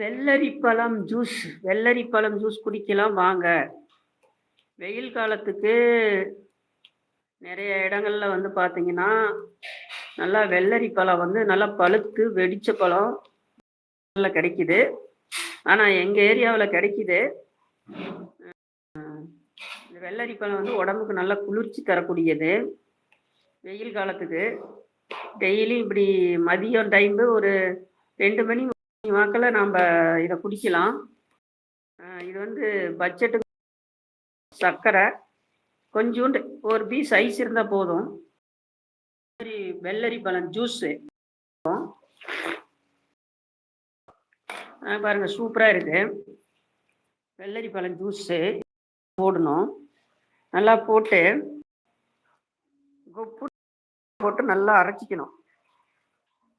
வெள்ளரி பழம் ஜூஸ். வெள்ளரி பழம் ஜூஸ் குடிக்கலாம் வாங்க. வெயில் காலத்துக்கு நிறைய இடங்கள்ல வந்து பார்த்தீங்கன்னா நல்லா வெள்ளரி பழம் வந்து நல்லா பழுத்து வெடிச்ச பழம் நல்லா கிடைக்குது. ஆனால் எங்கள் ஏரியாவில் கிடைக்குது. இந்த வெள்ளரி பழம் வந்து உடம்புக்கு நல்லா குளிர்ச்சி தரக்கூடியது. வெயில் காலத்துக்கு டெய்லி இப்படி மதியம் டைமு ஒரு ரெண்டு மணி வாக்கில் நாம் இதை குடிக்கலாம். இது வந்து பட்ஜெட்டு சர்க்கரை. கொஞ்சோண்டு ஒரு பீஸ் ஐஸ் இருந்தால் போதும். வெள்ளரி வெள்ளரி பழம் ஜூஸு பாருங்கள் சூப்பராக இருக்குது வெள்ளரி பழம் ஜூஸு போடணும். நல்லா போட்டு உப்பு போட்டு நல்லா அரைச்சிக்கணும்.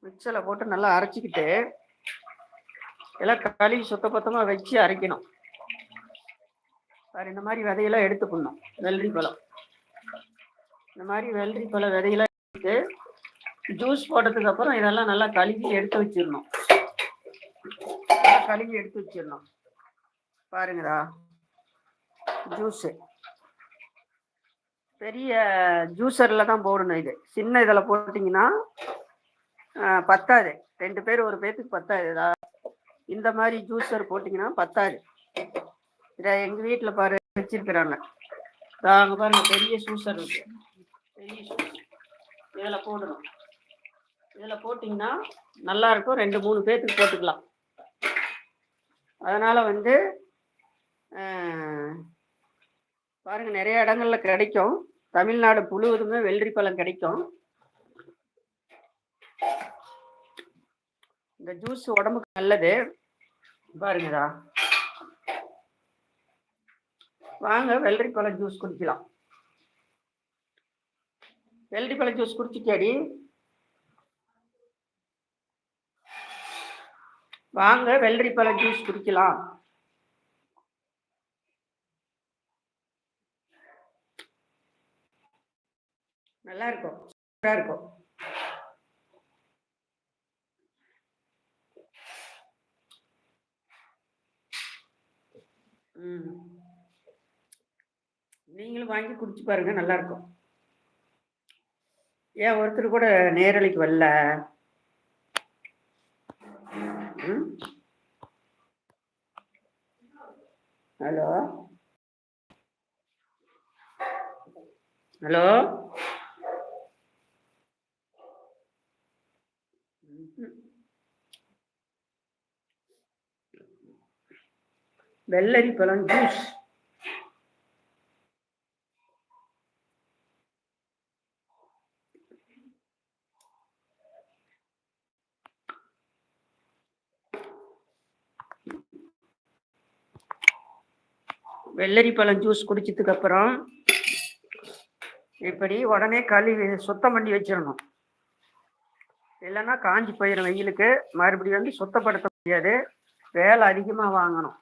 மிக்சரில் போட்டு நல்லா அரைச்சிக்கிட்டு எல்லாம் கழுவி சுத்தபத்தமாக வச்சு அரைக்கணும். பாரு இந்த மாதிரி விதையெல்லாம் எடுத்துக்கணும். வெள்ளரி பழம். இந்த மாதிரி வெள்ளரி பழம் விதையெல்லாம் எடுத்து ஜூஸ் போட்டதுக்கு அப்புறம் இதெல்லாம் நல்லா கழுவி எடுத்து வச்சிடணும். நல்லா கழுவி எடுத்து வச்சிடணும். பாருங்கடா ஜூஸு பெரிய ஜூஸரில் தான் போடணும் இது. சின்ன இதில் போட்டிங்கன்னா பத்தாது. ரெண்டு பேர் ஒரு பேத்துக்கு பத்தாது. இதா இந்த மாதிரி ஜூஸர் போட்டிங்கன்னா பத்தாது. இதை எங்கள் வீட்டில் பாரு வச்சிருக்கிறாங்க. இதா அங்கே பாருங்க பெரிய ஜூஸர் இருக்கு. பெரிய ஜூஸ் இதில் போடணும். இதில் போட்டிங்கன்னா நல்லா இருக்கும். ரெண்டு மூணு பேர்த்துக்கு போட்டுக்கலாம். அதனால் வந்து பாருங்கள் பாருங்க நிறைய இடங்கள்ல கிடைக்கும். தமிழ்நாடு முழுவதுமே வெள்ளரி பழம் கிடைக்கும். இந்த ஜூஸ் உடம்புக்கு நல்லது. பாருங்கடா. வாங்க வெள்ளரி பழம் ஜூஸ் குடிக்கலாம். வெள்ளரி பழம் ஜூஸ் குடிச்சிக்காடி வாங்க வெள்ளரி பழம் ஜூஸ் குடிக்கலாம். நல்லா இருக்கும். சூப்பராக இருக்கும் ம் நீங்களும் வாங்கி குடிச்சு பாருங்க நல்லா இருக்கும் ஏன் ஒருத்தர் கூட நேரலைக்கு வரல? ம்? ஹலோ? ஹலோ? ம்ஹும். வெள்ளரி பழம் ஜூஸ் வெள்ளரி பழம் ஜூஸ் குடிச்சதுக்கு அப்புறம் இப்படி உடனே கழுவி சுத்தம் பண்ணி வச்சிடணும். இல்லைன்னா காஞ்சி போயிடும் வெயிலுக்கு. மறுபடியும் வந்து சுத்தப்படுத்த முடியாது. வேலை அதிகமாக வாங்கணும்.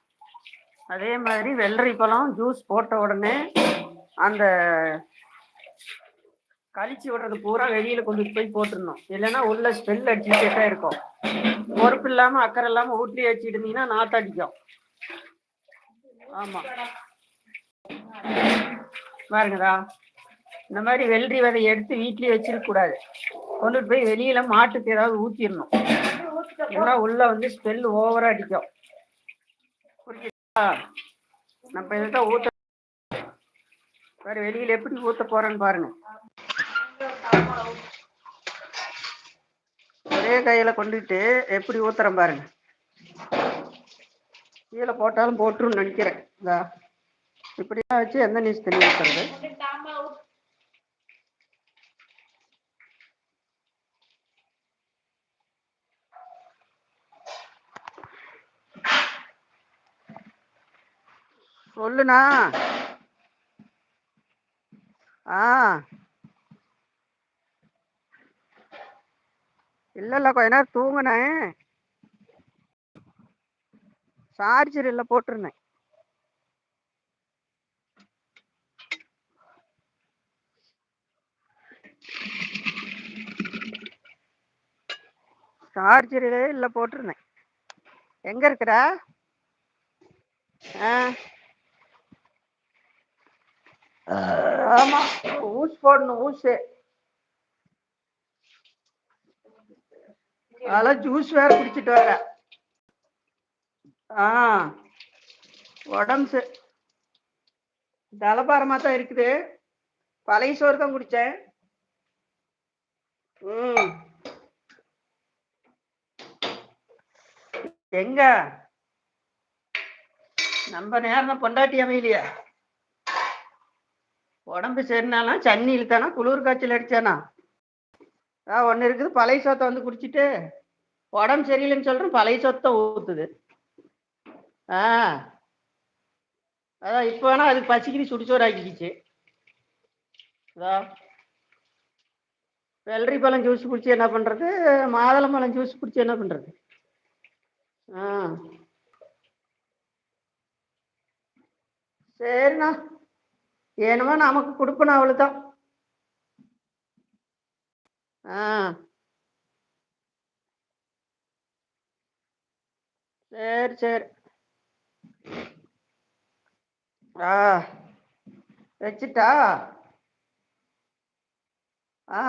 அதே மாதிரி வெள்ளரி பழம் ஜூஸ் போட்ட உடனே அந்த கழிச்சு விடுறது பூரா வெளியில கொண்டு போய் போட்டுடணும். இல்லைன்னா உள்ள ஸ்மெல் அடிச்சுட்டே தான் இருக்கும். பொறுப்பு இல்லாம அக்கறை இல்லாம ஊட்டி வச்சுட்டு இருந்தீங்கன்னா நாத்தடிக்கும் ஆமா. பாருங்கதா இந்த மாதிரி வெள்ளரி விதை எடுத்து வீட்லயே வச்சிருக்க கூடாது. கொண்டுட்டு போய் வெளியில மாட்டுக்கு ஏதாவது ஊத்திடணும். ஏன்னா உள்ள வந்து ஸ்மெல் ஓவரா அடிக்கும். நம்ம இதைத்தான் ஊத்த வேற வெளியில எப்படி ஊத்த போறேன்னு பாருங்க. ஒரே கையில கொண்டுட்டு எப்படி ஊத்துறேன் பாருங்க. கீழே போட்டாலும் போட்டுருன்னு நினைக்கிறேன். இதா. இப்படிலாம் வச்சு எந்த நீஸ் தண்ணி ஊத்துறது? சொல்லுண்ணா. ஆ. இல்ல கொஞ்ச நேரம் தூங்கினேன் சார்ஜர் இல்லை போட்டிருந்தேன் சார்ஜர் இல்லை போட்டிருந்தேன். எங்கே இருக்கிற? ஆ. ஆமா ஊஸ் போடணும் ஊசு. அதெல்லாம் ஜூஸ் வேற குடிச்சிட்டு வர ஆ உடம்பு சரி தான் இருக்குது. பழைய சோறு தான் குடித்தேன் ம். எங்க? நம்ம நேரம் பொண்டாட்டி அமையலையா. உடம்பு சரினாலாம் சன்னி இழுத்தானா? குளிர் காய்ச்சல் அடிச்சானா? ஆ ஒன்று இருக்குது. பழைய சோத்தை வந்து குடிச்சிட்டு உடம்பு சரியில்லைன்னு சொல்கிறேன் பழைய சொத்தை ஊற்றுது ஆ. அதான் இப்போ வேணால் அதுக்கு பசிக்குது சுடிச்சோறு ஆக்கிக்கிச்சு. அதான் வெள்ளரி பழம் ஜூஸ் குடிச்சு என்ன பண்ணுறது மாதுளம் பழம் ஜூஸ் குடிச்சு என்ன பண்ணுறது ஆ. சரிண்ணா. ஏனமோ நமக்கு கொடுப்பணும் அவ்வளோதான் ஆ. சரி சரி. ஆ. வச்சுட்டா? ஆ.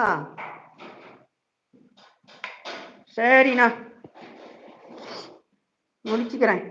சரிண்ணா. முடிச்சுக்கிறேன்.